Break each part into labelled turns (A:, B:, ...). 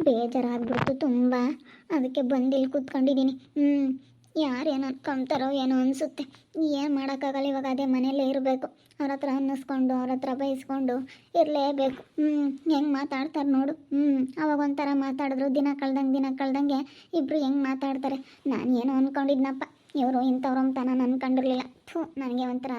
A: ಬೇಜಾರಾಗ್ಬಿಡ್ತು ತುಂಬ. ಅದಕ್ಕೆ ಬಂದು ಇಲ್ಲಿ ಕೂತ್ಕೊಂಡಿದ್ದೀನಿ. ಹ್ಞೂ ಏನು ಅನ್ಕೊಂತಾರೋ ಏನೋ ಅನಿಸುತ್ತೆ. ಏನು ಮಾಡೋಕ್ಕಾಗಲ್ಲ ಇವಾಗ, ಅದೇ ಮನೆಯಲ್ಲೇ ಇರಬೇಕು. ಅವ್ರ ಹತ್ರ ಅನ್ನಿಸ್ಕೊಂಡು, ಅವ್ರ ಹತ್ರ ಬೈಸ್ಕೊಂಡು ಇರಲೇಬೇಕು. ಹ್ಞೂ ಹೆಂಗೆ ಮಾತಾಡ್ತಾರೆ ನೋಡು. ಹ್ಞೂ ಅವಾಗ ಒಂಥರ ಮಾತಾಡಿದ್ರು. ದಿನ ಕಳ್ದಂಗೆ ದಿನ ಕಳ್ದಂಗೆ ಇಬ್ಬರು ಹೆಂಗೆ ಮಾತಾಡ್ತಾರೆ. ನಾನು ಏನೋ ಅಂದ್ಕೊಂಡಿದ್ನಪ್ಪ ಇವರು ಇಂಥವ್ರು ಅಂತ ನಾನು ಅಂದ್ಕೊಂಡಿರಲಿಲ್ಲ ಥೂ, ನನಗೆ ಒಂಥರ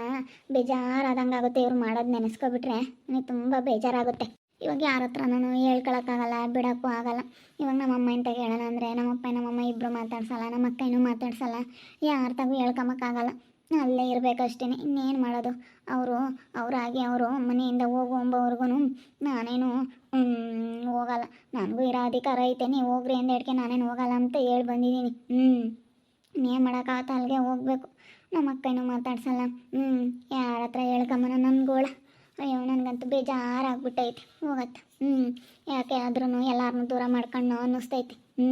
A: ಬೇಜಾರಾದಂಗೆ ಆಗುತ್ತೆ ಇವ್ರು ಮಾಡೋದು ನೆನೆಸ್ಕೊಬಿಟ್ರೆ. ನನಗೆ ತುಂಬ ಬೇಜಾರಾಗುತ್ತೆ. ಇವಾಗ ಯಾರ ಹತ್ರನೂ ಹೇಳ್ಕೊಳಕ್ಕಾಗಲ್ಲ, ಬಿಡೋಕ್ಕೂ ಆಗಲ್ಲ. ಇವಾಗ ನಮ್ಮ ಅಮ್ಮ ಇಂತ ಹೇಳೋಣ ಅಂದರೆ ನಮ್ಮಪ್ಪ ನಮ್ಮಮ್ಮ ಇಬ್ಬರು ಮಾತಾಡ್ಸಲ್ಲ, ನಮ್ಮ ಅಕ್ಕ ಇನ್ನೂ ಮಾತಾಡ್ಸಲ್ಲ. ಯಾರ ತಗೂ ಹೇಳ್ಕೊಂಬಕ್ಕಾಗಲ್ಲ ಅಲ್ಲೇ ಇರಬೇಕಷ್ಟೇ ಇನ್ನೇನು ಮಾಡೋದು? ಅವರು, ಅವರಾಗಿ ಅವರು ಮನೆಯಿಂದ ಹೋಗುವಂಬವ್ರಿಗೂ ನಾನೇನು ಹೋಗಲ್ಲ. ನನಗೂ ಇರೋ ಅಧಿಕಾರ ಐತೆ. ನೀವು ಹೋಗ್ರಿ ಅಂದ ಹೇಳ್ಕೆ ನಾನೇನು ಹೋಗಲ್ಲ ಅಂತ ಹೇಳಿ ಬಂದಿದ್ದೀನಿ. ಹ್ಞೂ ಇನ್ನೇನು ಮಾಡೋಕ್ಕಾಗತ್ತ? ಅಲ್ಲಿಗೆ ಹೋಗ್ಬೇಕು. ನಮ್ಮ ಅಕ್ಕನೂ ಮಾತಾಡ್ಸಲ್ಲ. ಹ್ಞೂ ಯಾರ ಹತ್ರ ಹೇಳ್ಕೊಂಬನ ನನ್ನ ಗೋಳ ಅಯ್ಯೋ, ನನಗಂತೂ ಬೇಜಾರಾಗ್ಬಿಟ್ಟೈತಿ. ಹೋಗತ್ತ. ಹ್ಞೂ ಯಾಕೆ ಆದ್ರೂ ಎಲ್ಲಾರನ್ನೂ ದೂರ ಮಾಡ್ಕೊಂಡು ಅನ್ನಿಸ್ತೈತಿ. ಹ್ಞೂ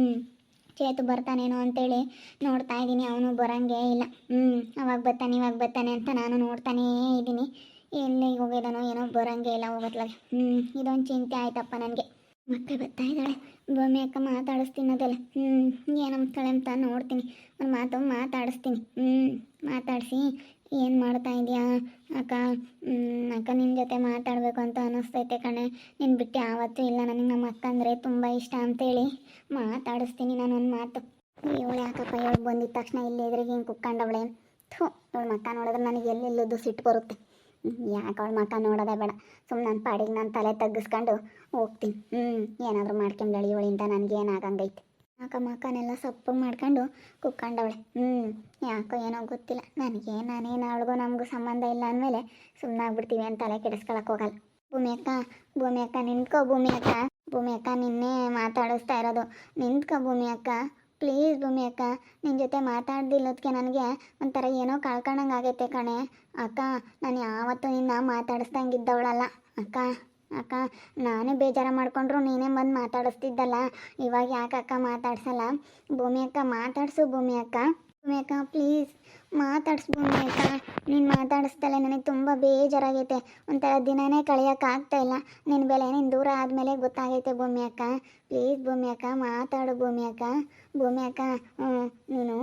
A: ಚೇತು ಬರ್ತಾನೇನೋ ಅಂತೇಳಿ ನೋಡ್ತಾ ಇದ್ದೀನಿ ಅವನು ಬರೋಂಗೇ ಇಲ್ಲ. ಹ್ಞೂ ಅವಾಗ ಬರ್ತಾನೆ, ಇವಾಗ ಬರ್ತಾನೆ ಅಂತ ನಾನು ನೋಡ್ತಾನೇ ಇದ್ದೀನಿ ಎಲ್ಲಿಗೆ ಹೋಗಿದಾನೋ ಏನೋ ಬರೋಂಗೇ ಇಲ್ಲ ಹೋಗತ್ಲಾಗೆ ಹ್ಞೂ ಇದೊಂದು ಚಿಂತೆ ಆಯ್ತಪ್ಪ ನನಗೆ. ಮತ್ತೆ ಬರ್ತಾ ಇದ್ದಾಳೆ. ಭೂಮಿ ಅಕ್ಕ ಮಾತಾಡಿಸ್ತೀನಿ ಅದೆಲ್ಲ. ಹ್ಞೂ ಏನಂತಾಳೆ ಅಂತ ನೋಡ್ತೀನಿ. ಅವ್ರ ಮಾತು ಮಾತಾಡಿಸ್ತೀನಿ. ಹ್ಞೂ ಮಾತಾಡಿಸಿ ಏನು ಮಾಡ್ತಾ ಇದೆಯಾ ಅಕ್ಕ? ಅಕ್ಕ ನಿನ್ನ ಜೊತೆ ಮಾತಾಡಬೇಕು ಅಂತ ಅನ್ನಿಸ್ತೈತೆ ಕಣೆ. ನಿನ್ನ ಬಿಟ್ಟು ಯಾವತ್ತೂ ಇಲ್ಲ. ನನಗೆ ನಮ್ಮ ಅಕ್ಕ ಅಂದರೆ ತುಂಬ ಇಷ್ಟ ಅಂತೇಳಿ ಮಾತಾಡಿಸ್ತೀನಿ ನಾನು ಒಂದು ಮಾತು. ಇವಳು ಯಾಕಪ್ಪ ಇವಳು ಬಂದಿದ್ದ ತಕ್ಷಣ ಇಲ್ಲಿ ಎದುರಿಗೆ ಹಿಂಗೆ ಕುಕ್ಕಂಡವಳೆ? ಥೂ, ಇವಳು ಮಕ್ಕ ನೋಡಿದ್ರೆ ನನಗೆ ಎಲ್ಲೆಲ್ಲದು ಸಿಟ್ಟು ಬರುತ್ತೆ. ಯಾಕೆ ಅವಳ ಮಕ್ಕ ನೋಡೋದೇ ಬೇಡ. ಸುಮ್ಮನೆ ನನ್ನ ಪಾಡಿಗೆ ನಾನು ತಲೆ ತಗ್ಗಿಸ್ಕೊಂಡು ಹೋಗ್ತೀನಿ. ಹ್ಞೂ ಏನಾದರೂ ಮಾಡ್ಕೊಂಡಳಿ ಇವಳಿಂದ ನನಗೆ ಏನಾಗಂಗೈತೆ ಅಕ್ಕ ಮಕ್ಕನೆಲ್ಲ ಸೊಪ್ಪು ಮಾಡ್ಕೊಂಡು ಕುಕ್ಕೊಂಡವಳೆ. ಹ್ಞೂ ಯಾಕೋ ಏನೋ ಗೊತ್ತಿಲ್ಲ. ನನಗೆ ನಾನೇನು ಅವಳಿಗೂ ನಮಗೂ ಸಂಬಂಧ ಇಲ್ಲ ಅಂದಮೇಲೆ ಸುಮ್ಮನೆ ಆಗ್ಬಿಡ್ತೀವಿ ಅಂತ ತಲೆ ಕೆಡಿಸ್ಕೊಳಕ್ಕೆ ಹೋಗಲ್ಲ. ಭೂಮಿ ಅಕ್ಕ ಭೂಮಿ ಅಕ್ಕ ನಿಂತ್ಕೋ ಭೂಮಿ ಅಕ್ಕ. ಭೂಮಿ ಅಕ್ಕ ನಿನ್ನೆ ಮಾತಾಡಿಸ್ತಾ ಇರೋದು. ನಿಂತ್ಕೋ ಭೂಮಿ ಅಕ್ಕ. ಪ್ಲೀಸ್ ಭೂಮಿ ಅಕ್ಕ ನಿನ್ನ ಜೊತೆ ಮಾತಾಡ್ದಿಲ್ಲದಕ್ಕೆ ನನಗೆ ಒಂಥರ ಏನೋ ಕಳ್ಕೊಂಡಂಗೆ ಆಗೈತೆ ಕಣೆ. ಅಕ್ಕ, ನಾನು ಯಾವತ್ತೂ ನಿನ್ನ ಮಾತಾಡಿಸ್ದಂಗಿದ್ದವಳಲ್ಲ. ಅಕ್ಕ. ಅಕ್ಕ, ನಾನೇ ಬೇಜಾರು ಮಾಡ್ಕೊಂಡ್ರು ನೀನೇ ಬಂದು ಮಾತಾಡಿಸ್ತಿದ್ದಲ್ಲ. ಇವಾಗ ಯಾಕೆ ಅಕ್ಕ ಮಾತಾಡ್ಸಲ್ಲ? ಭೂಮಿ ಅಕ್ಕ, ಮಾತಾಡ್ಸು ಭೂಮಿ ಅಕ್ಕ. ಭೂಮಿ ಅಕ್ಕ ಪ್ಲೀಸ್ ಮಾತಾಡಿಸು ಭೂಮಿ ಅಕ್ಕ. ನೀನು ಮಾತಾಡಿಸ್ದಲೆ ನನಗೆ ತುಂಬ ಬೇಜಾರಾಗೈತೆ. ಒಂಥರ ದಿನನೇ ಇಲ್ಲ. ನಿನ್ನ ಬೆಲೆ ನೀನು ದೂರ ಆದಮೇಲೆ ಗೊತ್ತಾಗೈತೆ ಭೂಮಿ ಅಕ್ಕ. ಪ್ಲೀಸ್ ಭೂಮಿ ಅಕ್ಕ, ಮಾತಾಡು ಭೂಮಿ ಅಕ್ಕ. ಭೂಮಿ ಅಕ್ಕ ನೀನು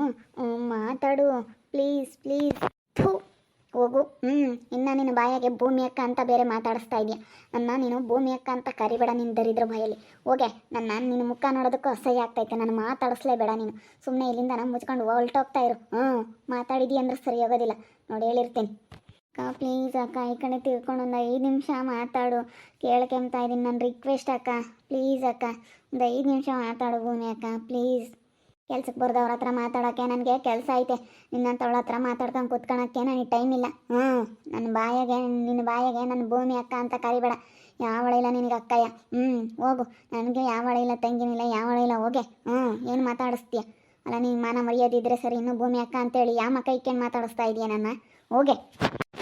A: ಮಾತಾಡು. ಪ್ಲೀಸ್ ಪ್ಲೀಸ್ ಥೂ. ಹೋಗು. ಹ್ಞೂ ಇನ್ನು ನಿನ್ನ ಬಾಯಾಗೆ ಭೂಮಿ ಅಕ್ಕ ಅಂತ ಬೇರೆ ಮಾತಾಡಿಸ್ತಾ ಇದೆಯಾ? ನನ್ನ ನೀನು ಭೂಮಿ ಅಕ್ಕ ಅಂತ ಕರಿಬೇಡ ನಿನ್ನ ದರಿದ್ರ ಬಾಯಲ್ಲಿ ಹೋಗೆ, ನನ್ನ ನಿನ್ನ ಮುಖ ನೋಡೋದಕ್ಕೂ ಅಸಹ್ಯ ಆಗ್ತೈತೆ, ನಾನು ಮಾತಾಡಿಸ್ಲೇಬೇಡ ನೀನು. ಸುಮ್ಮನೆ ಇಲ್ಲಿಂದ ನಾನು ಮುಚ್ಕೊಂಡು ಹೊಲ್ಟೋಗ್ತಾ ಇರು. ಹ್ಞೂ ಮಾತಾಡಿದಿ ಅಂದ್ರೆ ಸರಿ ಹೋಗೋದಿಲ್ಲ ನೋಡಿ, ಹೇಳಿರ್ತೀನಿ. ಅಕ್ಕ ಪ್ಲೀಸ್ ಅಕ್ಕ, ಈ ಕಡೆ ತಿಳ್ಕೊಂಡು ಒಂದು ಐದು ನಿಮಿಷ ಮಾತಾಡು. ಕೇಳ್ಕೊಂತ ಇದ್ದೀನಿ ನನ್ನ ರಿಕ್ವೆಸ್ಟ್ ಅಕ್ಕ. ಪ್ಲೀಸ್ ಅಕ್ಕ, ಒಂದು ಐದು ನಿಮಿಷ ಮಾತಾಡು ಭೂಮಿ ಅಕ್ಕ. ಪ್ಲೀಸ್ ಕೆಲ್ಸಕ್ಕೆ ಬರ್ದವ್ರ ಹತ್ರ ಮಾತಾಡೋಕೆ ನನಗೆ ಕೆಲಸ ಐತೆ. ನಿನ್ನಂಥವ್ಳ ಹತ್ರ ಮಾತಾಡ್ಕೊಂಡು ಕುತ್ಕೊಳಕ್ಕೆ ನನಗೆ ಟೈಮ್ ಇಲ್ಲ. ಹ್ಞೂ ನನ್ನ ಬಾಯಿಗೆ ನಿನ್ನ ಬಾಯಿಗೆ ನನ್ನ ಭೂಮಿ ಅಕ್ಕ ಅಂತ ಕರಿಬೇಡ. ಯಾವಳ ಇಲ್ಲ ನಿನಗೆ ಅಕ್ಕಯ್ಯ. ಹ್ಞೂ ಹೋಗು. ನನಗೆ ಯಾವಳ ಇಲ್ಲ ತಂಗಿನಿಲ್ಲ ಯಾವಳ ಇಲ್ಲ, ಹೋಗೆ. ಹ್ಞೂ ಏನು ಮಾತಾಡಿಸ್ತೀಯ? ಅಲ್ಲ ನೀನು ಮಾನ ಮರ್ಯಾದಿದ್ರೆ ಸರಿ, ಇನ್ನೂ ಭೂಮಿ ಅಕ್ಕ ಅಂತೇಳಿ ಯಾವ ಮಕ್ಕ ಇಕ್ಕೇನು ಮಾತಾಡಿಸ್ತಾ ಇದೀಯ ನನ್ನ? ಹೋಗೆ.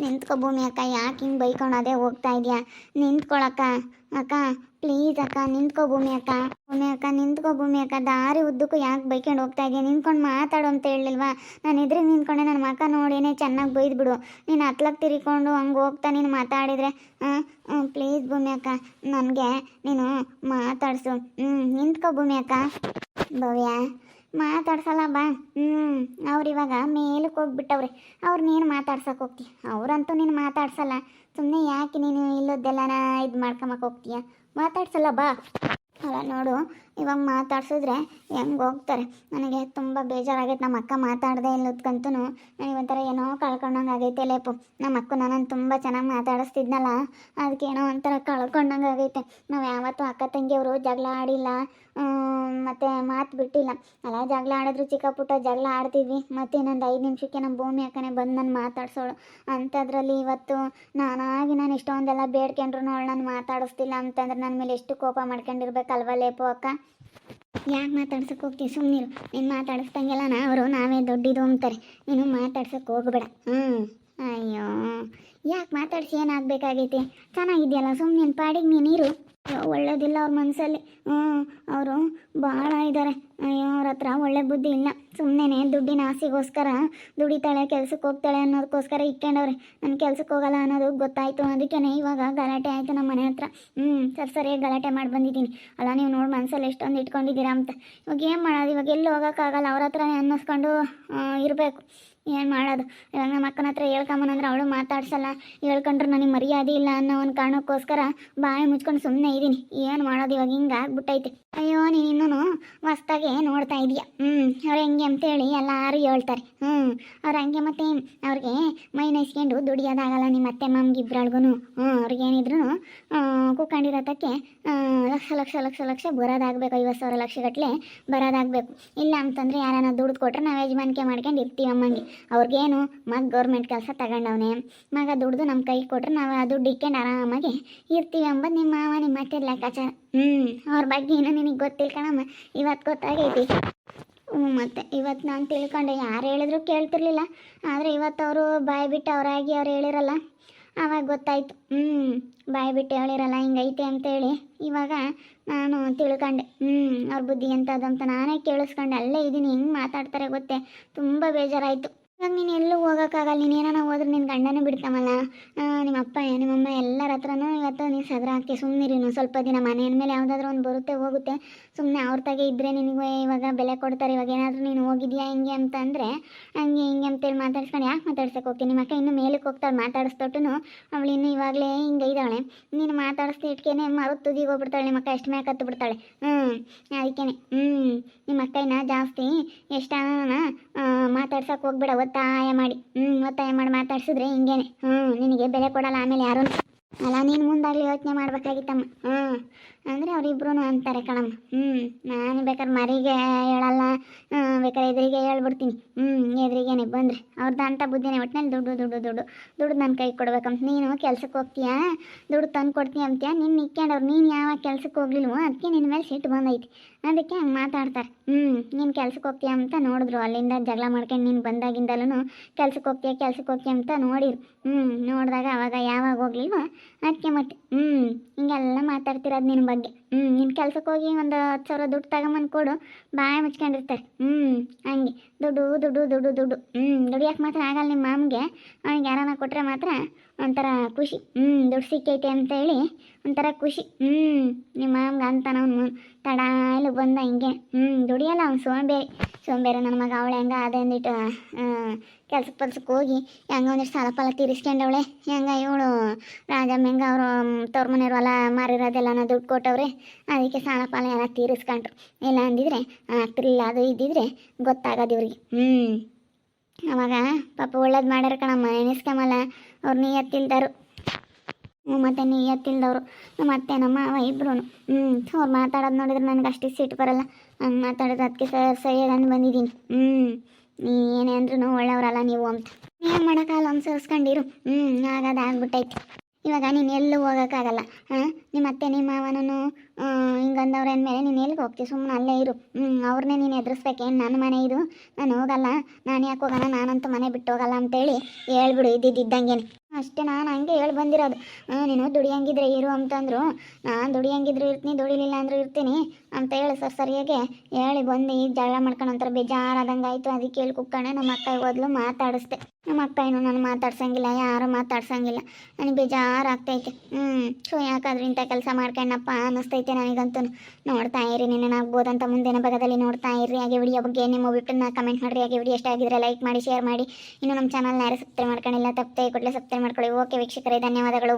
A: ನಿಂತ್ಕೊ ಭೂಮಿ ಅಕ್ಕ, ಯಾಕೆ ಹಿಂಗೆ ಬೈಕೊಂಡು ಅದೇ ಹೋಗ್ತಾ ಇದೆಯಾ? ನಿಂತ್ಕೊಳಕ್ಕ. ಅಕ್ಕ ಪ್ಲೀಸ್ ಅಕ್ಕ, ನಿಂತ್ಕೋ ಭೂಮಿ ಅಕ್ಕ. ಭೂಮಿ ಅಕ್ಕ, ನಿಂತ್ಕೋ ಭೂಮಿ ಅಕ್ಕ. ದಾರಿ ಉದ್ದಕ್ಕೂ ಯಾಕೆ ಬೈಕೊಂಡು ಹೋಗ್ತಾ ಇದೆಯಾ? ನಿಂತ್ಕೊಂಡು ಮಾತಾಡು ಅಂತ ಹೇಳಿಲ್ವಾ ನಾನು ಎದುರಿಗೆ ನಿಂತ್ಕೊಂಡೆ ನನ್ನ ಮಕ್ಕ ನೋಡೇನೆ, ಚೆನ್ನಾಗಿ ಬೈದ್ಬಿಡು ನೀನು ಹತ್ಲಕ್ಕೆ ತಿರಿಕೊಂಡು ಹಂಗೆ ಹೋಗ್ತಾ ನೀನು ಮಾತಾಡಿದರೆ ಪ್ಲೀಸ್ ಭೂಮಿ ಅಕ್ಕ, ನನಗೆ ನೀನು ಮಾತಾಡಿಸು. ಹ್ಞೂ ನಿಂತ್ಕೋ ಭೂಮಿ ಅಕ್ಕ. ಭವ್ಯ, ಮಾತಾಡ್ಸಲ್ಲ, ಬಾ. ಹ್ಞೂ ಅವ್ರು ಇವಾಗ ಮೇಲಕ್ಕೆ ಹೋಗ್ಬಿಟ್ಟವ್ರೆ. ಅವ್ರು ನೀನು ಮಾತಾಡ್ಸಕ್ಕೆ ಹೋಗ್ತಿ. ಅವರಂತೂ ನೀನು ಮಾತಾಡ್ಸಲ್ಲ. ಸುಮ್ಮನೆ ಯಾಕೆ ನೀನು ಇಲ್ಲದ್ದೆಲ್ಲನ ಇದು ಮಾಡ್ಕೊಂಬಕ್ಕೆ ಹೋಗ್ತೀಯ? ಮಾತಾಡ್ಸಲ್ಲ ಬಾ. ಅಲ್ಲ, ನೋಡು, ಇವಾಗ ಮಾತಾಡ್ಸಿದ್ರೆ ಹೆಂಗೆ ಹೋಗ್ತಾರೆ? ನನಗೆ ತುಂಬ ಬೇಜಾರಾಗೈತೆ. ನಮ್ಮ ಅಕ್ಕ ಮಾತಾಡದೆ ಇಲ್ಲದ್ಕಂತೂ ನನಗೆ ಒಂಥರ ಏನೋ ಕಳ್ಕೊಂಡಂಗೆ ಆಗೈತೆ ಲೇಪು ನಮ್ಮ ಅಕ್ಕ ನನ್ನನ್ನು ತುಂಬ ಚೆನ್ನಾಗಿ ಮಾತಾಡಿಸ್ತಿದ್ನಲ್ಲ, ಅದಕ್ಕೆ ಏನೋ ಒಂಥರ ಕಳ್ಕೊಂಡಂಗೆ ಆಗೈತೆ. ನಾವು ಯಾವತ್ತೂ ಅಕ್ಕ ತಂಗಿಯವರು ಜಗಳ ಆಡಿಲ್ಲ ಮತ್ತು ಮಾತು ಬಿಟ್ಟಿಲ್ಲ. ಅಲ್ಲ, ಜಗಳ ಆಡಿದ್ರು ಚಿಕ್ಕ ಪುಟ್ಟ ಜಗಳ ಆಡ್ತಿದ್ವಿ ಮತ್ತು ಇನ್ನೊಂದು ಐದು ನಿಮಿಷಕ್ಕೆ ನಮ್ಮ ಭೂಮಿ ಅಕ್ಕನೆ ಬಂದು ನಾನು ಮಾತಾಡ್ಸೋಳು. ಅಂಥದ್ರಲ್ಲಿ ಇವತ್ತು ನಾನಾಗಿ ನಾನು ಇಷ್ಟೊಂದೆಲ್ಲ ಬೇಡ್ಕೊಂಡ್ರು ಅವಳು ನಾನು ಮಾತಾಡಿಸ್ತಿಲ್ಲ ಅಂತಂದ್ರೆ ನನ್ನ ಮೇಲೆ ಎಷ್ಟು ಕೋಪ ಮಾಡ್ಕೊಂಡಿರ್ಬೇಕಲ್ವ ಲೇಪು ಅಕ್ಕ. ಯಾಕೆ ಮಾತಾಡ್ಸಕ್ಕೆ ಹೋಗ್ತೀವಿ ಸುಮ್ಮನಿರು ನೀನು ಮಾತಾಡಿಸ್ದಂಗೆಲ್ಲ ಅವರು ನಾವೇ ದೊಡ್ಡಿದು ಅಂತಾರೆ. ನೀನು ಮಾತಾಡ್ಸಕ್ಕೆ ಹೋಗ್ಬೇಡ. ಹ್ಞೂ ಅಯ್ಯೋ. ಯಾಕೆ ಮಾತಾಡ್ಸಿ ಏನಾಗಬೇಕಾಗೈತಿ? ಚೆನ್ನಾಗಿದೆಯಲ್ಲ ಸುಮ್ಮನೆ ಪಾಡಿಗೆ ನೀನಿರು ಒಳ್ಳೇದಿಲ್ಲ ಅವ್ರ ಮನಸ್ಸಲ್ಲಿ ಹ್ಞೂ ಅವರು ಭಾಳ ಇದ್ದಾರೆ ಅಯ್ಯೋ, ಅವ್ರ ಹತ್ರ ಒಳ್ಳೆ ಬುದ್ಧಿ ಇಲ್ಲ. ಸುಮ್ಮನೆ ದುಡ್ಡಿನ ಆಸೆಗೋಸ್ಕರ ದುಡಿತಾಳೆ ಕೆಲ್ಸಕ್ಕೆ ಹೋಗ್ತಾಳೆ ಅನ್ನೋದಕ್ಕೋಸ್ಕರ ಇಟ್ಕೊಂಡವ್ರೆ. ನಾನು ಕೆಲ್ಸಕ್ಕೆ ಹೋಗಲ್ಲ ಅನ್ನೋದು ಗೊತ್ತಾಯಿತು. ಅದಕ್ಕೇ ಇವಾಗ ಗಲಾಟೆ ಆಯಿತು ನಮ್ಮ ಮನೆ ಹತ್ರ. ಹ್ಞೂ ಸರಿ ಸರಿಯಾಗಿ ಗಲಾಟೆ ಮಾಡಿ ಬಂದಿದ್ದೀನಿ. ಅಲ್ಲ, ನೀವು ನೋಡಿ ಮನಸ್ಸಲ್ಲಿ ಎಷ್ಟೊಂದು ಇಟ್ಕೊಂಡಿದ್ದೀರಾ ಅಂತ. ಇವಾಗ ಏನು ಮಾಡೋದು? ಇವಾಗ ಎಲ್ಲಿ ಹೋಗೋಕ್ಕಾಗಲ್ಲ? ಅವ್ರ ಹತ್ರನೇ ಅನ್ನಿಸ್ಕೊಂಡು ಇರಬೇಕು. ಏನು ಮಾಡೋದು? ಇವಾಗ ನಮ್ಮ ಅಕ್ಕನ ಹತ್ರ ಹೇಳ್ಕೊಂಬನಂದ್ರೆ ಅವಳು ಮಾತಾಡ್ಸಲ್ಲ. ಹೇಳ್ಕೊಂಡ್ರೆ ನನಗೆ ಮರ್ಯಾದೆ ಇಲ್ಲ ಅನ್ನೋ ಒಂದು ಕಾರಣಕ್ಕೋಸ್ಕರ ಬಾಯಿ ಮುಚ್ಕೊಂಡು ಸುಮ್ಮನೆ ಇದ್ದೀನಿ ಏನು ಮಾಡೋದು ಇವಾಗ? ಹಿಂಗೆ ಆಗ್ಬಿಟ್ಟೈತೆ. ಅಯ್ಯೋ, ನೀನು ಇನ್ನೂ ಹೊಸ್ದಾಗೆ ನೋಡ್ತಾ ಇದೀಯ. ಹ್ಞೂ ಅವ್ರು ಹೆಂಗೆ ಅಂತೇಳಿ ಎಲ್ಲರೂ ಹೇಳ್ತಾರೆ. ಹ್ಞೂ ಅವ್ರು ಹಂಗೆ ಮತ್ತೆ ಅವ್ರಿಗೆ ಮೈ ನೈಸ್ಕೊಂಡು ದುಡಿಯೋದಾಗಲ್ಲ ನಿಮ್ಮ ಅತ್ತೆ ಮಾಮ್ಗೆ ಇಬ್ರಳ್ಗೂ ಹ್ಞೂ ಅವ್ರಿಗೇನಿದ್ರು ಕೂಕೊಂಡಿರೋದಕ್ಕೆ ಲಕ್ಷ ಲಕ್ಷ ಲಕ್ಷ ಲಕ್ಷ ಬರೋದಾಗಬೇಕು. ಐವತ್ತು ಸಾವಿರ ಲಕ್ಷಗಟ್ಟಲೆ ಬರೋದಾಗಬೇಕು. ಇಲ್ಲ ಅಂತಂದರೆ ಯಾರನ್ನ ದುಡ್ದು ಕೊಟ್ರೆ ನಾವು ಯಜಮಾನಿಕೆ ಮಾಡ್ಕೊಂಡು ಇರ್ತೀವಿ ಅಮ್ಮಂಗೆ. ಅವ್ರಿಗೇನು ಮಗ ಗೌರ್ಮೆಂಟ್ ಕೆಲಸ ತಗೊಂಡವನೆ, ಮಗ ದುಡ್ದು ನಮ್ಮ ಕೈ ಕೊಟ್ರೆ ನಾವು ಅದು ಇಕ್ಕೊಂಡು ಆರಾಮಾಗಿ ಇರ್ತೀವಿ ಅಂಬದು ನಿಮ್ಮ ಮಾವ ನಿಮ್ಮ ಅತ್ತೆ ಲೆಕ್ಕಾಚಾರ. ಹ್ಞೂ ಅವ್ರ ಬಗ್ಗೆ ಏನೋ ನಿನಗೆ ಗೊತ್ತಿಲ್ಲ ಕಣಮ್ಮ. ಇವತ್ತು ಗೊತ್ತಾಗೈತಿ. ಹ್ಞೂ ಮತ್ತೆ ಇವತ್ತು ನಾನು ತಿಳ್ಕೊಂಡೆ, ಯಾರು ಹೇಳಿದ್ರು ಕೇಳ್ತಿರ್ಲಿಲ್ಲ. ಆದರೆ ಇವತ್ತು ಅವರು ಬಾಯಿ ಬಿಟ್ಟು ಅವರಾಗಿ ಅವ್ರು ಹೇಳಿರಲ್ಲ. ಆವಾಗ ಗೊತ್ತಾಯ್ತು. ಹ್ಞೂ ಬಾಯಿ ಬಿಟ್ಟು ಹೇಳಿರಲ್ಲ, ಹಿಂಗೈತೆ ಅಂತೇಳಿ. ಇವಾಗ ನಾನು ತಿಳ್ಕೊಂಡೆ. ಹ್ಞೂ ಅವ್ರ ಬುದ್ಧಿ ಎಂಥದ್ದು ಅಂತ ನಾನೇ ಕೇಳಿಸ್ಕೊಂಡೆ. ಅಲ್ಲೇ ಇದ್ದೀನಿ ಹೆಂಗೆ ಮಾತಾಡ್ತಾರೆ ಗೊತ್ತೇ. ತುಂಬ ಬೇಜಾರಾಯಿತು. ಇವಾಗ ನೀನು ಎಲ್ಲೂ ಹೋಗೋಕ್ಕಾಗಲ್ಲ. ನೀನು ಏನಾನ ಹೋದ್ರೆ ನಿನ್ನ ಗಂಡನೇ ಬಿಡ್ತಾಮಲ್ಲ ಆ, ನಿಮ್ಮ ಅಪ್ಪ ನಿಮ್ಮಮ್ಮ ಎಲ್ಲರ ಹತ್ರನೂ ಇವತ್ತು ನೀನು ಸದ್ರ ಹಾಕಿ ಸುಮ್ಮನಿರಿ ಇನ್ನೊಂದು ಸ್ವಲ್ಪ ದಿನ. ಮನೆಯ ಮೇಲೆ ಯಾವುದಾದ್ರೂ ಒಂದು ಬರುತ್ತೆ ಹೋಗುತ್ತೆ. ಸುಮ್ಮನೆ ಅವ್ರ ತಾಗೆ ಇದ್ದರೆ ನಿನಗೆ ಇವಾಗ ಬೆಲೆ ಕೊಡ್ತಾರೆ. ಇವಾಗ ಏನಾದರೂ ನೀನು ಹೋಗಿದ್ಯಾ ಹಿಂಗೆ ಅಂತ ಅಂದರೆ ಹಂಗೆ ಹಿಂಗೆ ಅಂತೇಳಿ ಮಾತಾಡ್ಸ್ಕೊಂಡು ಯಾಕೆ ಮಾತಾಡ್ಸಕ್ಕೆ ಹೋಗ್ತೀನಿ ನಿಮ್ಮ ಅಕ್ಕ ಇನ್ನು ಮೇಲಕ್ಕೆ ಹೋಗ್ತಾಳೆ. ಮಾತಾಡಿಸ್ತೊಟ್ಟು ಅವಳು ಇನ್ನೂ ಇವಾಗಲೇ ಹಿಂಗೆ ಇದ್ದಾಳೆ. ನೀನು ಮಾತಾಡಿಸ್ತಿ ಇಟ್ಕೇನೆ ಮರು ತುದಿಗೆ ಹೋಗ್ಬಿಡ್ತಾಳೆ. ನಿಮ್ಮ ಅಕ್ಕ ಎಷ್ಟು ಮೇಲೆ ಹತ್ತು ಬಿಡ್ತಾಳೆ. ಹ್ಞೂ ಅದಕ್ಕೇನೆ. ಹ್ಞೂ ನಿಮ್ಮ ಅಕ್ಕಯ್ಯನ ಜಾಸ್ತಿ ಎಷ್ಟಾನ ಮಾತಾಡ್ಸಕ್ಕೆ ಹೋಗ್ಬೇಡ. ಒತ್ತಾಯ ಮಾಡಿ. ಹ್ಞೂ ಒತ್ತಾಯ ಮಾಡಿ ಮಾತಾಡ್ಸಿದ್ರೆ ಹಿಂಗೇನೆ. ಹ್ಞೂ ನಿನಗೆ ಬೆಲೆ ಕೊಡಲ್ಲ ಆಮೇಲೆ ಯಾರು ಅಲ್ಲ, ನೀನು ಮುಂದಾಗಲಿ ಯೋಚನೆ ಮಾಡ್ಬೇಕಾಗಿತ್ತಮ್ಮ. ಹ್ಞೂ ಅಂದರೆ ಅವರಿಬ್ರು ಅಂತಾರೆ, ಕಣಮ್ಮ. ಹ್ಞೂ ನಾನು ಬೇಕಾದ್ರೆ ಮರಿಗೆ ಹೇಳಲ್ಲ. ಬೇಕಾದ್ರೆ ಎದುರಿಗೆ ಹೇಳ್ಬಿಡ್ತೀನಿ. ಹ್ಞೂ ಎದುರಿಗೇನೆ ಬಂದರೆ. ಅವ್ರದ್ದು ಅಂಥ ಬುದ್ಧಿನೇ ಒಟ್ಟಿನಲ್ಲಿ ದುಡ್ಡು ದುಡ್ಡು ದುಡ್ಡು. ದುಡ್ಡು ನನ್ನ ಕೈ ಕೊಡ್ಬೇಕಂತ. ನೀನು ಕೆಲ್ಸಕ್ಕೆ ಹೋಗ್ತೀಯಾ? ದುಡ್ಡು ತಂದು ಕೊಡ್ತೀಯ ಅಂತೀಯ? ನಿನ್ನ ನಿಕ್ಕೊಂಡವ್ರು ನೀನು ಯಾವಾಗ ಕೆಲ್ಸಕ್ಕೆ ಹೋಗ್ಲಿಲ್ವೋ ಅದಕ್ಕೆ ನಿನ್ನ ಮೇಲೆ ಸಿಟ್ಟು ಬಂದೈತಿ. ಅದಕ್ಕೆ ಹಂಗೆ ಮಾತಾಡ್ತಾರೆ. ಹ್ಞೂ ನೀನು ಕೆಲ್ಸಕ್ಕೆ ಹೋಗ್ತೀಯ ಅಂತ ನೋಡಿದ್ರು. ಅಲ್ಲಿಂದ ಜಗಳ ಮಾಡ್ಕೊಂಡು ನೀನು ಬಂದಾಗಿಂದಲೂ ಕೆಲ್ಸಕ್ಕೆ ಹೋಗ್ತೀಯ ಕೆಲ್ಸಕ್ಕೆ ಹೋಗ್ತೀಯ ಅಂತ ನೋಡಿರು ಹ್ಞೂ ನೋಡಿದಾಗ ಅವಾಗ ಯಾವಾಗ ಹೋಗ್ಲಿಲ್ವೋ ಅದಕ್ಕೆ ಮತ್ತೆ ಹ್ಞೂ ಹಿಂಗೆಲ್ಲ ಮಾತಾಡ್ತಿರೋದು ನಿನ್ನ ಬಗ್ಗೆ. ಹ್ಞೂ ನಿನ್ನ ಕೆಲ್ಸಕ್ಕೆ ಹೋಗಿ ಒಂದು ಹತ್ತು ಸಾವಿರ ದುಡ್ಡು ತಗೊಂಬಂದು ಕೊಡು. ಬಾಯಿ ಮುಚ್ಕೊಂಡಿರ್ತಾರೆ. ಹ್ಞೂ ಹಂಗೆ. ದುಡ್ಡು ದುಡ್ಡು ದುಡ್ಡು ದುಡ್ಡು. ಹ್ಞೂ ದುಡಿಯೋಕೆ ಮಾತ್ರ ಆಗಲ್ಲ ನಿಮ್ಮ ಮಾಮ್ಗೆ. ಅವ್ನಿಗೆ ಯಾರನ್ನ ಕೊಟ್ಟರೆ ಮಾತ್ರ ಒಂಥರ ಖುಷಿ. ಹ್ಞೂ ದುಡ್ಡು ಸಿಕ್ಕೈತೆ ಅಂತ ಹೇಳಿ ಒಂಥರ ಖುಷಿ. ಹ್ಞೂ ನಿಮ್ಮ ಮಾಮ್ಗೆ ಅಂತಾನ ಅವನು ಇಲ್ಲಿ ಬಂದ ಹಿಂಗೆ. ಹ್ಞೂ ದುಡಿಯಲ್ಲ ಅವ್ನು ಸೋಂಬೇರಿ. ಸೋಂಬೇರಿ ನನ್ನ ಮಗ, ಅವಳೆ ಹೆಂಗ ಅದೇ ಅಂದಿಟ್ಟು ಕೆಲ್ಸಕ್ಕೆ ಪಲ್ಸಕ್ಕೆ ಹೋಗಿ ಹೆಂಗ ಒಂದಿಷ್ಟು ಸಾಲ ಪಾಲ ತೀರಿಸ್ಕೊಂಡವಳೆ. ಹೆಂಗ ಇವಳು ರಾಜಮ್ಮ ಹೆಂಗ ಅವರು ತವ್ರ ಮನೆಯವ್ರು ಹೊಲ ಮಾರಿರೋದೆಲ್ಲನ ದುಡ್ಡು ಕೊಟ್ಟವ್ರೆ. ಅದಕ್ಕೆ ಸಾಲ ಪಾಲ ಎಲ್ಲ ತೀರಿಸ್ಕೊಂಡ್ರು. ಇಲ್ಲ ಅಂದಿದ್ರೆ ಆಗ್ತಿರ್ಲಿಲ್ಲ ಅದು ಇದ್ದಿದ್ರೆ ಗೊತ್ತಾಗೋದು ಇವ್ರಿಗೆ. ಹ್ಞೂ ಅವಾಗ ಪಾಪ ಒಳ್ಳೇದು ಮಾಡ್ಯಾರ ಕಣಮ್ಮ, ನೆನೆಸ್ಕೊಂಬಲ್ಲ. ಅವ್ರು ನೀಯತ್ತಿಲ್ದರು ಹ್ಞೂ ಮತ್ತು ನೀಯತ್ತಿಲ್ದವರು ನಮ್ಮ ಅತ್ತೆ ನಮ್ಮ ಅವ ಇಬ್ರು ಹ್ಞೂ ಅವ್ರು ಮಾತಾಡೋದು ನೋಡಿದ್ರೆ ನನಗೆ ಅಷ್ಟು ಸಿಟ್ಟು ಬರಲ್ಲ. ಹಂಗೆ ಮಾತಾಡೋದು ಅದಕ್ಕೆ ಸರ್ ಸರಿಯಾಗಿ ಅಂದು ಬಂದಿದ್ದೀನಿ. ಹ್ಞೂ ನೀ ಏನೇ ಅಂದ್ರೂ ಒಳ್ಳೆಯವರಲ್ಲ ನೀವು ಅಂತ. ಏನು ಮಾಡೋಕ್ಕಾಗಲ್ಲ, ಅನ್ಸರ್ಸ್ಕೊಂಡಿರು. ಹ್ಞೂ ಆಗ ಆಗ್ಬಿಟ್ಟೈತಿ. ಇವಾಗ ನೀನು ಎಲ್ಲೂ ಹೋಗೋಕ್ಕಾಗಲ್ಲ, ಹಾಂ? ನಿಮ್ಮ ಅತ್ತೆ, ನಿಮ್ಮ ಮಾವನೂ ಹಿಂಗಂದವ್ರು ಅಂದಮೇಲೆ ನೀನು ಎಲ್ಲಿಗೆ ಹೋಗ್ತೀವಿ ಸುಮ್ಮನೆ ಅಲ್ಲೇ ಇರು. ಅವ್ರನ್ನೇ ನೀನು ಎದುರಿಸ್ಬೇಕೇನು? ನನ್ನ ಮನೆ ಇದು. ನಾನು ಹೋಗಲ್ಲ. ನಾನು ಯಾಕೆ ಹೋಗೋಣ ನಾನಂತೂ ಮನೆ ಬಿಟ್ಟು ಹೋಗಲ್ಲ ಅಂತೇಳಿ ಹೇಳ್ಬಿಡು ಇದ್ದಿದ್ದಂಗೆ ಅಷ್ಟೇ ನಾನು ಹಂಗೆ ಹೇಳಿ ಬಂದಿರೋದು. ನೀನು ದುಡಿಯಂಗಿದ್ರೆ ಇರು ಅಂತಂದ್ರು. ನಾನು ದುಡಿಯಂಗಿದ್ರೆ ಇರ್ತೀನಿ, ದುಡಿಲಿಲ್ಲ ಅಂದರೂ ಇರ್ತೀನಿ. ಅಂತ ಹೇಳಿ ಸರ್ ಸರಿಯಾಗಿ ಹೇಳಿ ಬಂದು ಈಗ ಜಗಳ ಮಾಡ್ಕೊಂಡು ಒಂಥರ ಬೇಜಾರಾದಂಗೆ ಆಯಿತು ಅದಕ್ಕೆ ಹೇಳಿ ಕುಕ್ಕಣೆ ನಮ್ಮ ಅಕ್ಕ ಓದ್ಲು ಮಾತಾಡಿಸ್ದೆ. ನಮ್ಮ ಅಕ್ಕ ಏನು ನಾನು ಮಾತಾಡ್ಸಂಗಿಲ್ಲ, ಯಾರು ಮಾತಾಡ್ಸಂಗಿಲ್ಲ. ನನಗೆ ಬೇಜಾರಾಗ್ತೈತೆ. ಹ್ಞೂ ಸೊ ಯಾಕಾದ್ರೂ ಇಂಥ ಕೆಲಸ ಮಾಡ್ಕೊಂಡಪ್ಪ ಅನ್ನಿಸ್ತೈತೆ ನನಗಂತೂ. ನೋಡ್ತಾ ಇರಿ ನೆನನಾಗ್ಬೋದಂತ ಮುಂದಿನ ಭಾಗದಲ್ಲಿ ನೋಡ್ತಾ ಇರಿ. ಹಾಗೆ ವಿಡಿಯೋ ಬಗ್ಗೆ ನಿಮ್ಮ ಒಬಿಟ್ಟನ್ನ ಕಮೆಂಟ್ ಮಾಡಿರಿ. ಹಾಗೆ ವಿಡಿಯೋ ಇಷ್ಟ ಆಗಿದ್ರೆ ಲೈಕ್ ಮಾಡಿ ಶೇರ್ ಮಾಡಿ. ಇನ್ನು ನಮ್ಮ ಚಾನಲ್ನ ಯಾರು ಸಬ್ಸ್ಕ್ರೈಬ್ ಮಾಡ್ಕೊಂಡಿಲ್ಲ, ತಪ್ಪದೆ ಕೊಟ್ಟಲೆ ಸಬ್ಸ್ಕ್ರೈಬ್ ಮಾಡ್ಕೊಳ್ಳಿ. ಓಕೆ ವೀಕ್ಷಕರೇ, ಧನ್ಯವಾದಗಳು.